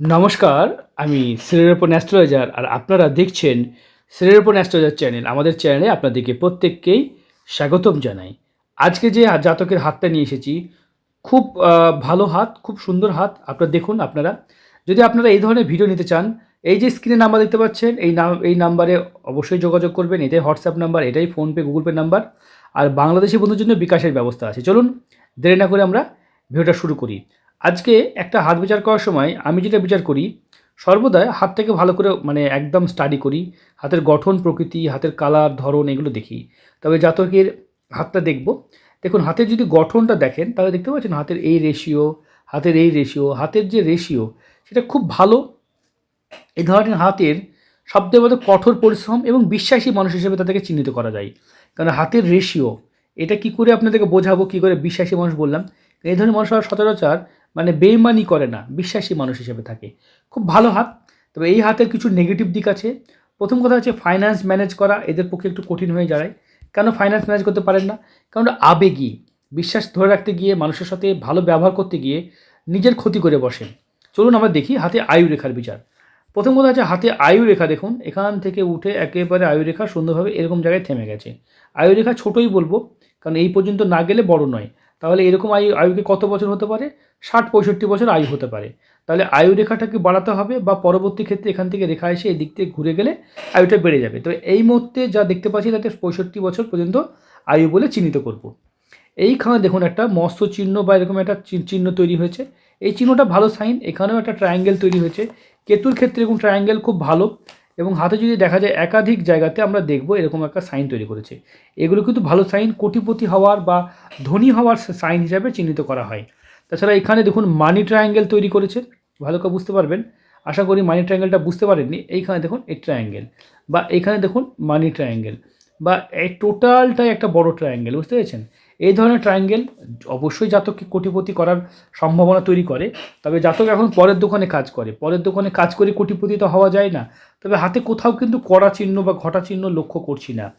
নমস্কার, আমি শ্রেয়রপন অ্যাস্ট্রোলজার আর আপনারা দেখছেন শ্রেয়রপন অ্যাস্ট্রোলজার চ্যানেল। আমাদের চ্যানেলে আপনাদেরকে প্রত্যেককেই স্বাগতম জানাই। আজকে যে জাতকের হাতটা নিয়ে এসেছি, খুব ভালো হাত, খুব সুন্দর হাত, আপনারা দেখুন আপনারা। যদি আপনারা এই ধরনের ভিডিও নিতে চান, এই যে স্ক্রিনে নাম্বার দেখতে পাচ্ছেন, এই নাম, এই নাম্বারে অবশ্যই যোগাযোগ করবেন। এটাই হোয়াটসঅ্যাপ নাম্বার, এটাই ফোনপে গুগল পে নাম্বার। আর বাংলাদেশি বন্ধুর জন্য বিকাশের ব্যবস্থা আছে। চলুন, দেরি না করে আমরা ভিডিওটা শুরু করি। আজকে একটা হাত বিচার করার সময় আমি যেটা বিচার করি সর্বদাই হাতটাকে ভালো করে মানে একদম স্টাডি করি, হাতের গঠন, প্রকৃতি, হাতের কালার ধরন এগুলো দেখি। তবে জাতকের হাতটা দেখব। দেখুন, হাতের যদি গঠনটা দেখেন, তাহলে দেখতে পাচ্ছেন হাতের এই রেশিও হাতের এই রেশিও হাতের যে রেশিও সেটা খুব ভালো। এই ধরনের হাতের সবথেকে বড় কঠোর পরিশ্রম এবং বিশ্বাসী মানুষ হিসেবে তাদেরকে চিহ্নিত করা যায়। কারণ হাতের রেশিও এটা কি করে আপনাদেরকে বোঝাবো, কি করে বিশ্বাসী মানুষ বললাম? এই ধরনের মানুষ সচরাচর মানে বেইমানি করে না, বিশ্বাসী মানুষ হিসেবে থাকে। খুব ভালো হাত, তবে এই হাতের কিছু নেগেটিভ দিক আছে। প্রথম কথা হচ্ছে ফাইন্যান্স ম্যানেজ করা, এদের পক্ষে একটু কঠিন হয়ে দাঁড়ায়। কেন ফাইন্যান্স ম্যানেজ করতে পারেন না? কারণ আবেগী। বিশ্বাস ধরে রাখতে গিয়ে, মানুষের সাথে ভালো ব্যবহার করতে গিয়ে নিজের ক্ষতি করে বসেন চলুন আমরা দেখি হাতে আয়ু রেখার বিচার। প্রথম কথা হচ্ছে হাতে আয়ু রেখা দেখুন। এখান থেকে উঠে একেবারে আয়ু রেখা সুন্দরভাবে এরকম জায়গায় থেমে গেছে। আয়ু রেখা ছোটোই বলব, কারণ এই পর্যন্ত না গেলে বড় নয়। তাহলে এরকম আয়ু, আয়ুকে কত বছর হতে পারে? ষাট, পঁয়ষট্টি বছর আয়ু হতে পারে। তাহলে আয়ু রেখাটাকে বাড়াতে হবে বা পরবর্তী ক্ষেত্রে এখান থেকে রেখা এসে এই দিক থেকে ঘুরে গেলে আয়ুটা বেড়ে যাবে? তবে এই মুহূর্তে যা দেখতে পাচ্ছি তাতে পঁয়ষট্টি বছর পর্যন্ত আয়ু বলে চিহ্নিত করব। এইখানে দেখুন একটা মস্ত চিহ্ন বা এরকম একটা চিহ্ন তৈরি হয়েছে। এই চিহ্নটা ভালো সাইন এখানেও একটা ট্রায়াঙ্গেল তৈরি হয়েছে। কেতুর ক্ষেত্রে এরকম ট্রায়াঙ্গেল খুব ভালো। এবং হাতে যদি দেখা যায় একাধিক জায়গাতে আমরা দেখব এরকম একটা সাইন তৈরি করেছে। এগুলো কিন্তু ভালো সাইন, কোটিপতি হওয়ার বা ধনী হওয়ার সাইন হিসাবে চিহ্নিত করা হয়। তাছাড়া এখানে দেখুন মানি ট্রায়াঙ্গেল তৈরি করেছে। ভালো করে বুঝতে পারবেন। আশা করি মানি ট্রায়াঙ্গেলটা বুঝতে পারেননি। এইখানে দেখুন এই ট্রায়াঙ্গেল বা এখানে দেখুন মানি ট্রায়াঙ্গেল বা এই টোটালটাই একটা বড় ট্রায়াঙ্গেল বুঝতে পেরেছেন? এই ধরনের ট্রায়াঙ্গেল অবশ্যই জাতককে কোটিপতি করার সম্ভাবনা তৈরি করে। তবে জাতক এখন পরের দোকানে কাজ করে। পরের দোকানে কাজ করে কোটিপতি তো হওয়া যায় না। তবে হাতে কোথাও কিন্তু কড়া চিহ্ন বা ঘটা চিহ্ন লক্ষ্য করছি না।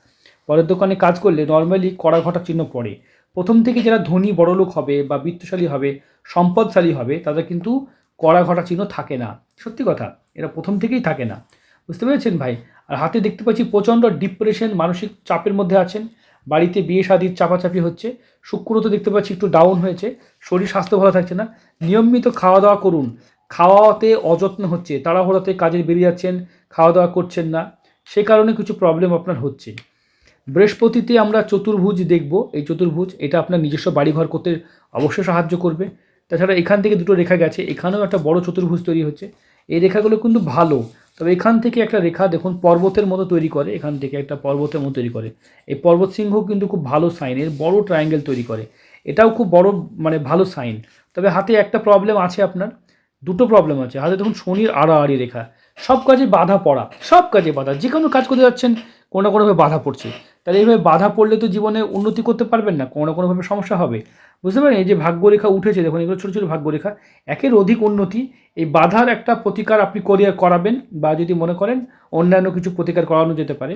পরের দোকানে কাজ করলে নর্মালি কড়া ঘটা চিহ্ন পড়ে। প্রথম থেকে যারা ধনী বড়লোক হবে বা বিত্তশালী হবে, সম্পদশালী হবে, তাদের কিন্তু কড়া ঘটা চিহ্ন থাকে না। সত্যি কথা, এরা প্রথম থেকেই থাকে না। বুঝতে পেরেছেন ভাই? আর হাতে দেখতে পাচ্ছি প্রচণ্ড ডিপ্রেশন মানসিক চাপের মধ্যে আছেন। বাড়িতে বিয়ে শাদির চাপাচাপি হচ্ছে শুক্র তো দেখতে পাচ্ছি একটু ডাউন হয়েছে, শরীর স্বাস্থ্য ভালো থাকছে না। নিয়মিত খাওয়া দাওয়া করুন, খাওয়াতে অযত্ন হচ্ছে, তাড়াহুড়াতে কাজে বেরিয়ে যাচ্ছেন খাওয়া দাওয়া করছেন না, সে কারণে কিছু প্রবলেম আপনার হচ্ছে। বৃহস্পতিতে আমরা চতুর্ভুজ দেখব, এই চতুর্ভুজ, এটা আপনার নিজস্ব বাড়িঘর করতে অবশ্যই সাহায্য করবে। তাছাড়া এখান থেকে দুটো রেখা গেছে, এখানেও একটা বড় চতুর্ভুজ তৈরি হচ্ছে, এই রেখাগুলো কিন্তু ভালো তবে এখান থেকে একটা রেখা দেখুন, পর্বতের মতো তৈরি করে। এখান থেকে একটা পর্বতের মতো তৈরি করে। এই পর্বত সিংহ কিন্তু খুব ভালো সাইন এর বড় ট্রায়াঙ্গেল তৈরি করে। এটাও খুব বড় মানে ভালো সাইন তবে হাতে একটা প্রবলেম আছে আপনার, দুটো প্রবলেম আছে। হাতে দেখুন, শনির আড়াআড়ি রেখা। সব কাজে বাধা পড়া, সব কাজে বাধা। যে কোনো কাজ করতে যাচ্ছেন কোনো না কোনোভাবে বাধা পড়ছে। তাহলে এইভাবে বাধা পড়লে তো জীবনে উন্নতি করতে পারবেন না, কোনো না কোনোভাবে সমস্যা হবে। বুঝতে পারেন এই যে ভাগ্যরেখা উঠেছে, দেখুন, এগুলো ছোটো ছোটো ভাগ্যরেখা, একের অধিক উন্নতি, এই বাধার একটা প্রতিকার আপনি করিয়া করাবেন বা যদি মনে করেন অন্যান্য কিছু প্রতিকার করানো যেতে পারে।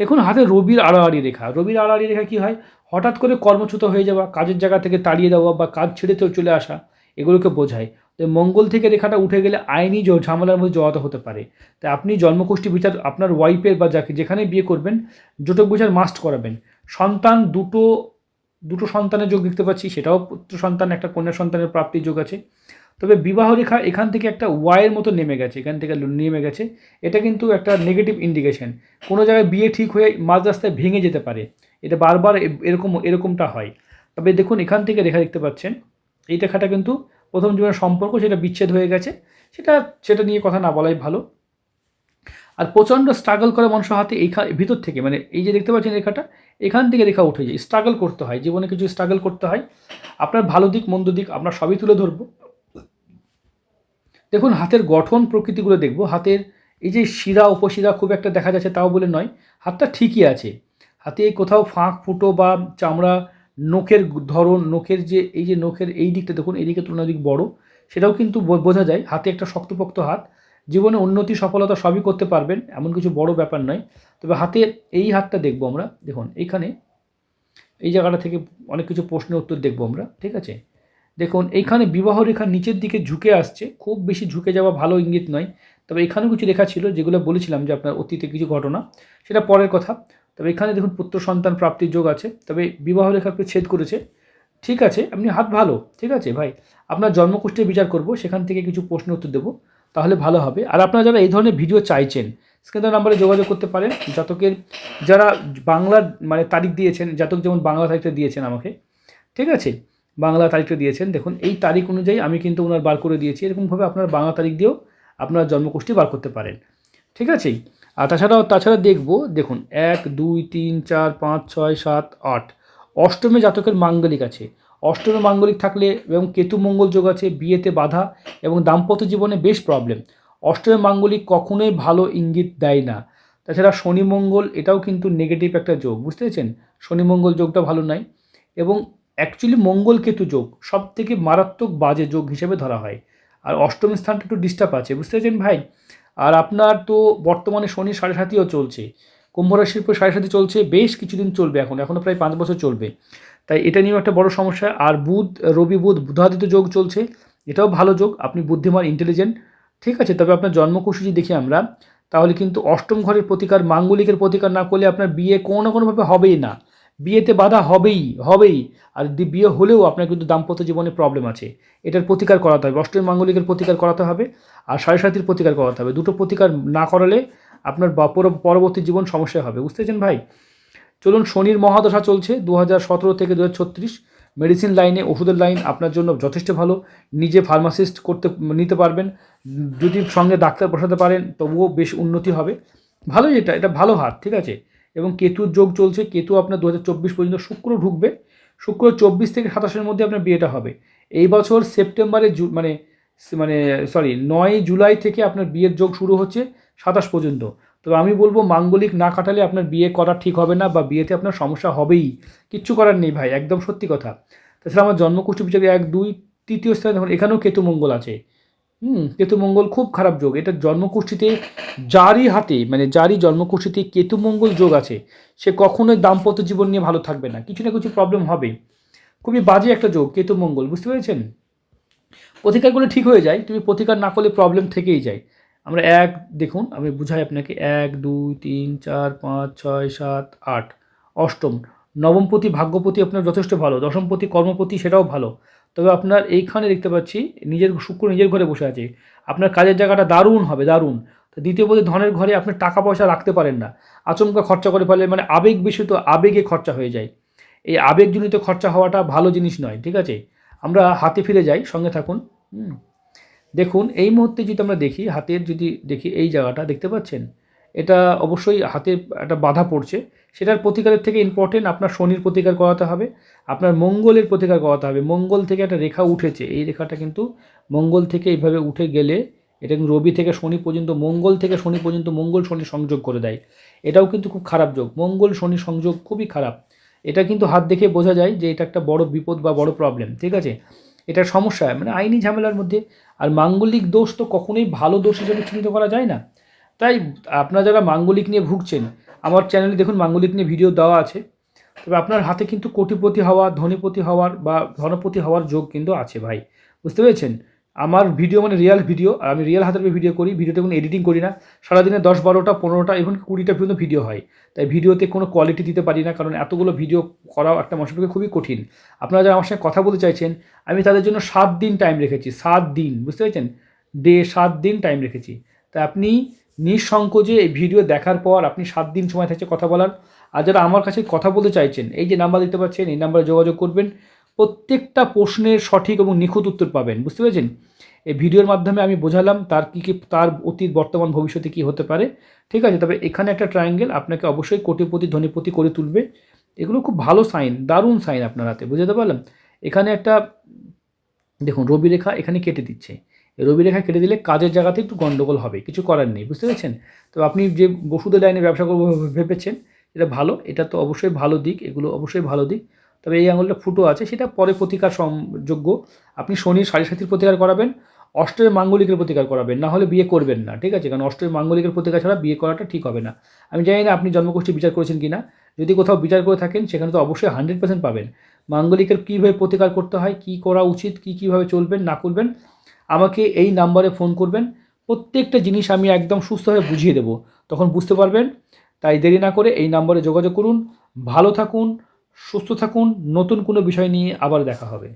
দেখুন, হাতে রবির আড়াআড়ি রেখা, রবির আড়াআড়ি রেখা কী হয়? হঠাৎ করে কর্মচ্যুত হয়ে যাওয়া, কাজের জায়গা থেকে তাড়িয়ে দেওয়া বা কাজ ছেড়ে চলে আসা, এগুলোকে বোঝায়। তো মঙ্গল থেকে রেখাটা উঠে গেলে আইনি ঝামেলার মধ্যে জড়াতে হতে পারে। তাই আপনি জন্মকুষ্ঠী বিচার, আপনার ওয়াইফের বা যাকে যেখানে বিয়ে করবেন, জোটক বিচার মাস্ট করাবেন। সন্তান দুটো দুটো সন্তানের যোগ দেখতে পাচ্ছি, সেটাও পুত্র সন্তান, একটা কন্যা সন্তানের প্রাপ্তির যোগ আছে। তবে বিবাহ রেখা এখান থেকে একটা ওয়াইয়ের মতো নেমে গেছে, এখান থেকে নেমে গেছে। এটা কিন্তু একটা নেগেটিভ ইন্ডিকেশন কোনো জায়গায় বিয়ে ঠিক হয়ে মাঝ রাস্তায় ভেঙে যেতে পারে। এটা বারবার এরকম, এরকমটা হয়। তবে দেখুন, এখান থেকে রেখা দেখতে পাচ্ছেন, এই রেখাটা কিন্তু প্রথম জীবনের সম্পর্ক সেটা বিচ্ছেদ হয়ে গেছে, সেটা সেটা নিয়ে কথা না বলাই ভালো। আর প্রচণ্ড স্ট্রাগল করে মানুষের হাতে এইখা ভিতর থেকে মানে এই যে দেখতে পাচ্ছেন রেখাটা, এখান থেকে রেখা উঠে যায়। স্ট্রাগল করতে হয়, জীবনে কিছু স্ট্রাগল করতে হয়। আপনার ভালো দিক, মন্দ দিক, আমরা সবই তুলে ধরবো। দেখুন, হাতের গঠন প্রকৃতিগুলো দেখব। হাতের এই যে শিরা, উপশিরা খুব একটা দেখা যাচ্ছে তাও বলে নয়। হাতটা ঠিকই আছে। হাতে কোথাও ফাঁক, ফুটো বা চামড়া নখের ধরন, নখের যে, এই যে নখের এই দিকটা দেখুন, এই দিকে তুলনাধিক বড়, সেটাও কিন্তু বোঝা যায়। হাতে একটা শক্তপোক্ত হাত, জীবনে উন্নতি, সফলতা সবই করতে পারবেন, এমন কিছু বড় ব্যাপার নয়। তবে হাতে এই হাতটা দেখব আমরা, দেখুন, এইখানে, এই জায়গাটা থেকে অনেক কিছু প্রশ্নের উত্তর দেখব আমরা, ঠিক আছে? দেখুন, এইখানে বিবাহ রেখা নিচের দিকে ঝুঁকে আসছে, খুব বেশি ঝুঁকে যাওয়া ভালো ইঙ্গিত নয়। তবে এখানেও কিছু লেখা ছিল, যেগুলো বলেছিলাম যে আপনার অতীতে কিছু ঘটনা, সেটা পরের কথা। তবে এখানে দেখুন পুত্র সন্তান প্রাপ্তির যোগ আছে, তবে বিবাহ রেখাকে ছেদ করেছে। ঠিক আছে, আপনি হাত ভালো, ঠিক আছে ভাই? আপনার জন্মকুষ্ঠের বিচার করব, সেখান থেকে কিছু প্রশ্ন উত্তর দেবো, তাহলে ভালো হবে। আর আপনারা যারা এই ধরনের ভিডিও চাইছেন স্ক্রিনের নাম্বারে যোগাযোগ করতে পারেন। জাতকের যারা বাংলার মানে তারিখ দিয়েছেন, জাতক যেমন বাংলা তারিখটা দিয়েছেন আমাকে, ঠিক আছে? বাংলা তারিখটা দিয়েছেন। দেখুন, এই তারিখ অনুযায়ী আমি কিন্তু ওনার বার করে দিয়েছি। এরকমভাবে আপনার বাংলা তারিখ দিয়েও আপনার জন্মকুষ্ঠী বার করতে পারেন। ঠিক আছে আর তাছাড়াও, তাছাড়া দেখব, দেখুন, এক, দুই, তিন, চার, পাঁচ, ছয়, সাত, আট। অষ্টমে জাতকের মাঙ্গলিক আছে। অষ্টমে মাঙ্গলিক থাকলে এবং কেতু মঙ্গল যোগ আছে, বিয়েতে বাধা এবং দাম্পত্য জীবনে বেশ প্রবলেম অষ্টমে মাঙ্গলিক কখনোই ভালো ইঙ্গিত দেয় না। তাছাড়া শনি মঙ্গল, এটাও কিন্তু নেগেটিভ একটা যোগ, বুঝতে পেরেছেন? শনি মঙ্গল যোগটা ভালো নয়। এবং অ্যাকচুয়ালি মঙ্গল কেতু যোগ সব থেকে মারাত্মক বাজে যোগ হিসেবে ধরা হয়। আর অষ্টম স্থানটা একটু ডিস্টার্ব আছে, বুঝতে পেরেছেন ভাই? আর আপনার তো বর্তমানে শনি সাড়ে সাতিও চলছে। কুম্ভ রাশির উপর সাড়ে সাতি চলছে, বেশ কিছুদিন চলবে এখন এখনও প্রায় পাঁচ বছর চলবে। তাই এটা নিয়েও একটা বড় সমস্যা। আর বুধ, রবি বুধ বুধাদিত যোগ চলছে, এটাও ভালো যোগ। আপনি বুদ্ধিমান ইন্টেলিজেন্ট ঠিক আছে? তবে আপনার জন্মকুশি যদি দেখি আমরা, তাহলে কিন্তু অষ্টম ঘরের প্রতিকার, মাঙ্গলিকের প্রতিকার না করলে আপনার বিয়ে কোনো কোনোভাবে হবেই না। বিয়েতে বাধা হবেই হবেই। আর বিয়ে হলেও আপনার কিন্তু দাম্পত্য জীবনে প্রবলেম আছে। এটার প্রতিকার করাতে হবে। অষ্টমী মাঙ্গলিকের প্রতিকার করাতে হবে আর সাড়ে সাতির প্রতিকার করাতে হবে। দুটো প্রতিকার না করালে আপনার পরবর্তী জীবন সমস্যা হবে। বুঝতে পেরেছেন ভাই? চলুন শনির মহাদশা চলছে দু হাজার সতেরো থেকে দু হাজার ছত্রিশ মেডিসিন লাইনে ওষুধের লাইন আপনার জন্য যথেষ্ট ভালো। নিজে ফার্মাসিস্ট করতে, নিতে পারবেন। যদি সঙ্গে ডাক্তার বসাতে পারেন, তবুও বেশ উন্নতি হবে। ভালোই এটা এটা ভালো হাত ঠিক আছে? এবং কেতুর যোগ চলছে, কেতু আপনার দু হাজার চব্বিশ পর্যন্ত শুক্র ঢুকবে। শুক্র চব্বিশ থেকে সাতাশের মধ্যে আপনার বিয়েটা হবে। এই বছর সেপ্টেম্বরে মানে মানে সরি নয় জুলাই থেকে আপনার বিয়ের যোগ শুরু হচ্ছে সাতাশ পর্যন্ত। তবে আমি বলব, মাঙ্গলিক না কাটালে আপনার বিয়ে করা ঠিক হবে না বা বিয়েতে আপনার সমস্যা হবেই। কিচ্ছু করার নেই ভাই, একদম সত্যি কথা। তাছাড়া আমার জন্মকুষ্ঠী বিচারে এক, দুই, তৃতীয় স্থানে দেখুন, এখানেও কেতু মঙ্গল আছে। হুম কেতু মঙ্গল খুব খারাপ যোগ। এটা জন্মকুষ্ঠীতে যারই হাতে মানে যারই জন্মকুষ্ঠীতে কেতু মঙ্গল যোগ আছে, সে কখনোই দাম্পত্য জীবন নিয়ে ভালো থাকবে না। কিছু না কিছু প্রবলেম হবে। খুবই বাজে একটা যোগ কেতু মঙ্গল বুঝতে পেরেছেন? প্রতিকারগুলো ঠিক হয়ে যায়, তুমি প্রতিকার না করলে প্রবলেম থেকেই যায়। আমরা এক, দেখুন, আমি বুঝাই আপনাকে, এক, দুই, তিন, চার, পাঁচ, ছয়, সাত, আট, অষ্টম। নবমপতি, ভাগ্যপতি আপনার যথেষ্ট ভালো, দশমপতি, কর্মপতি সেটাও ভালো। তবে আপনার এইখানে দেখতে পাচ্ছি, নিজের শুক্র নিজের ঘরে বসে আছে। আপনার কাজের জায়গাটা দারুণ হবে, দারুণ। তো দ্বিতীয় পতি ধনের ঘরে আপনি টাকা পয়সা রাখতে পারেন না। আচমকা খরচা করে ফেলে মানে আবেগ বেশি তো আবেগে খরচা হয়ে যায়। এই আবেগজনিত খরচা হওয়াটা ভালো জিনিস নয়, ঠিক আছে? আমরা হাতে ফিরে যাই, সঙ্গে থাকুন। দেখুন, এই মুহূর্তে যদি আমরা দেখি, হাতের যদি দেখি, এই জায়গাটা, দেখতে পাচ্ছেন? এটা অবশ্যই হাতে একটা বাধা পড়ছে। সেটার প্রতিকারের থেকে ইম্পর্টেন্ট আপনার শনির প্রতিকার করাতে হবে, আপনার মঙ্গলের প্রতিকার করাতে হবে। মঙ্গল থেকে একটা রেখা উঠেছে, এই রেখাটা কিন্তু মঙ্গল থেকে এইভাবে উঠে গেলে এটা কিন্তু রবি থেকে শনি পর্যন্ত, মঙ্গল থেকে শনি পর্যন্ত মঙ্গল শনি সংযোগ করে দেয়। এটাও কিন্তু খুব খারাপ যোগ, মঙ্গল শনি সংযোগ খুবই খারাপ। এটা কিন্তু হাত দেখে বোঝা যায় যে এটা একটা বড় বিপদ বা বড় প্রবলেম ঠিক আছে? এটা সমস্যা মানে আইনি ঝামেলার মধ্যে। আর মাঙ্গলিক দোষ তো কখনোই ভালো দোষ হিসেবে চিহ্নিত করা যায় না। তাই আপনারা যারা মাঙ্গলিক নিয়ে ভুগছেন, আমার চ্যানেলে দেখুন মাঙ্গলিক নিয়ে ভিডিও দেওয়া আছে। তবে আপনার হাতে কিন্তু কোটিপতি হওয়া ধনীপতি হওয়ার বা ধনপতি হওয়ার যোগ কিন্তু আছে ভাই। বুঝতে পেরেছেন? আমার ভিডিও মানে রিয়েল ভিডিও আর আমি রিয়েল হাতের ভিডিও করি ভিডিওতে কোনো এডিটিং করি না। সারাদিনে দশ বারোটা, পনেরোটা এবং কুড়িটা পর্যন্ত ভিডিও হয়। তাই ভিডিওতে কোনো কোয়ালিটি দিতে পারি না, কারণ এতগুলো ভিডিও করাও একটা মানুষের পক্ষে খুবই কঠিন। আপনারা যারা আমার সঙ্গে কথা বলতে চাইছেন, আমি তাদের জন্য সাত দিন টাইম রেখেছি, সাত দিন, বুঝতে পেরেছেন? ডে সাত দিন টাইম রেখেছি। তাই আপনি নিঃসংকোচে এই ভিডিও দেখার পর আপনি সাত দিন সময় থাকছে কথা বলার। আর যারা আমার কাছে কথা বলতে চাইছেন, এই যে নাম্বার দিতে পারছেন এই নাম্বারে যোগাযোগ করবেন। প্রত্যেকটা প্রশ্নের সঠিক এবং নিখুঁত উত্তর পাবেন, বুঝতে পেরেছেন? এই ভিডিওর মাধ্যমে আমি বোঝালাম তার কী কী, তার অতীত, বর্তমান, ভবিষ্যতে কী হতে পারে। ঠিক আছে, তবে এখানে একটা ট্রায়াঙ্গেল আপনাকে অবশ্যই কোটিপতি, ধনীপতি করে তুলবে। এগুলো খুব ভালো সাইন দারুণ সাইন আপনার হাতে, বুঝতে পারলাম এখানে একটা, দেখুন, রবি রেখা এখানে কেটে দিচ্ছে। রবি রেখা কেটে দিলে কাজের জায়গাতে একটু গন্ডগোল হবে, কিছু করার নেই, বুঝতে পেরেছেন? তো আপনি যে ওষুধের লাইনে ব্যবসা করব ভেবেছেন, এটা ভালো, এটা তো অবশ্যই ভালো দিক, এগুলো অবশ্যই ভালো দিক, তবে এই আঙুলটা ফুটো আছে, সেটা পরে প্রতিকার যোগ্য আপনি শনির সাড়ে সাতির প্রতিকার করাবেন অষ্টমী মাঙ্গলিকের প্রতিকার করাবেন, না হলে বিয়ে করবেন না, ঠিক আছে? কারণ অষ্টমী মাঙ্গলিকের প্রতিকার ছাড়া বিয়ে করাটা ঠিক হবে না। আমি জানি না আপনি জন্মগোষ্ঠী বিচার করেছেন কি না যদি কোথাও বিচার করে থাকেন, সেখানে তো অবশ্যই হান্ড্রেড পার্সেন্ট পাবেন। মাঙ্গলিকের কীভাবে প্রতিকার করতে হয়, কী করা উচিত, কী কীভাবে চলবেন, না করবেন আমাকে এই নাম্বারে ফোন করবেন। প্রত্যেকটা জিনিস আমি একদম সুস্থভাবে বুঝিয়ে দেব। তখন বুঝতে পারবেন। তাই দেরি না করে এই নাম্বারে যোগাযোগ করুন। ভালো থাকুন, সুস্থ থাকুন। নতুন কোনো বিষয় নিয়ে আবার দেখা হবে।